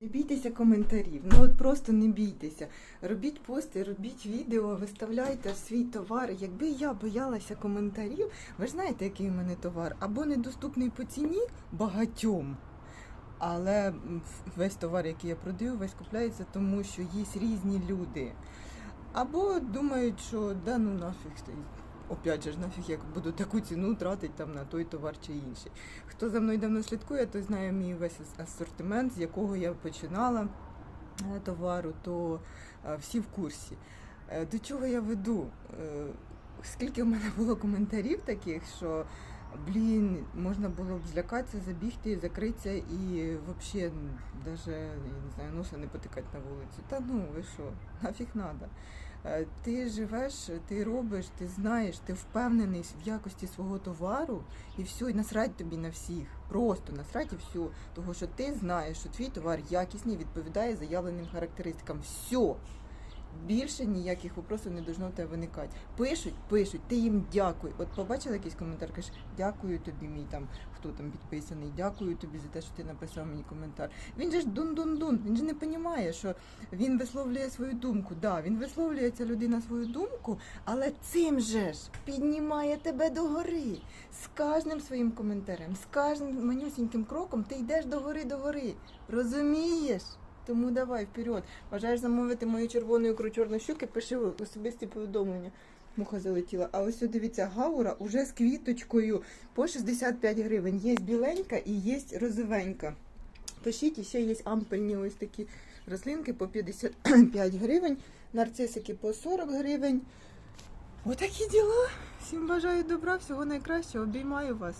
Не бійтеся коментарів, ну от просто не бійтеся. Робіть пости, робіть відео, виставляйте свій товар. Якби я боялася коментарів, ви ж знаєте, який у мене товар, або недоступний по ціні багатьом. Але весь товар, який я продаю, весь купляється, тому що є різні люди. Або думають, що да ну нафіг стоїть. Опять же нафіг я буду таку ціну тратити там на той товар чи інший. Хто за мною давно слідкує, той знає мій весь асортимент, з якого я починала е, товару, то е, всі в курсі. Е, До чого я веду? Скільки в мене було коментарів таких, що блін, можна було б злякатися, забігти, закритися і взагалі навіть, я не знаю, носа не потикати на вулицю. Та ну ви що, нафіг надо. Е, Ти живеш, ти робиш, ти знаєш, ти впевнений в якості свого товару, і все, і насрать тобі на всіх. Просто насрать і все. Того, що ти знаєш, що твій товар якісний, відповідає заявленим характеристикам. Все. Більше ніяких вопросів не должно тебе виникати. Пишуть, пишуть, ти їм дякуй. От побачила якийсь коментар, кажеш, дякую тобі, мій там, хто там підписаний, дякую тобі за те, що ти написав мені коментар. Він же ж дун-дун-дун, він же не розуміє, що він висловлює свою думку. Да, він висловлює ця людина свою думку, але цим же ж піднімає тебе до гори. З кожним своїм коментарем, з кожним манюсіньким кроком ти йдеш до гори, до гори. Розумієш? Тому давай вперед. Бажаєш замовити мою червону ікру чорної щуки, пиши особисті повідомлення. Муха залетіла. А ось дивіться, гаура уже з квіточкою по 65 гривень. Є біленька і є розовенька. Пишіть, і ще є ампельні ось такі рослинки по 55 гривень, нарцисики по 40 гривень. Отакі діла. Всім бажаю добра, всього найкращого. Обіймаю вас.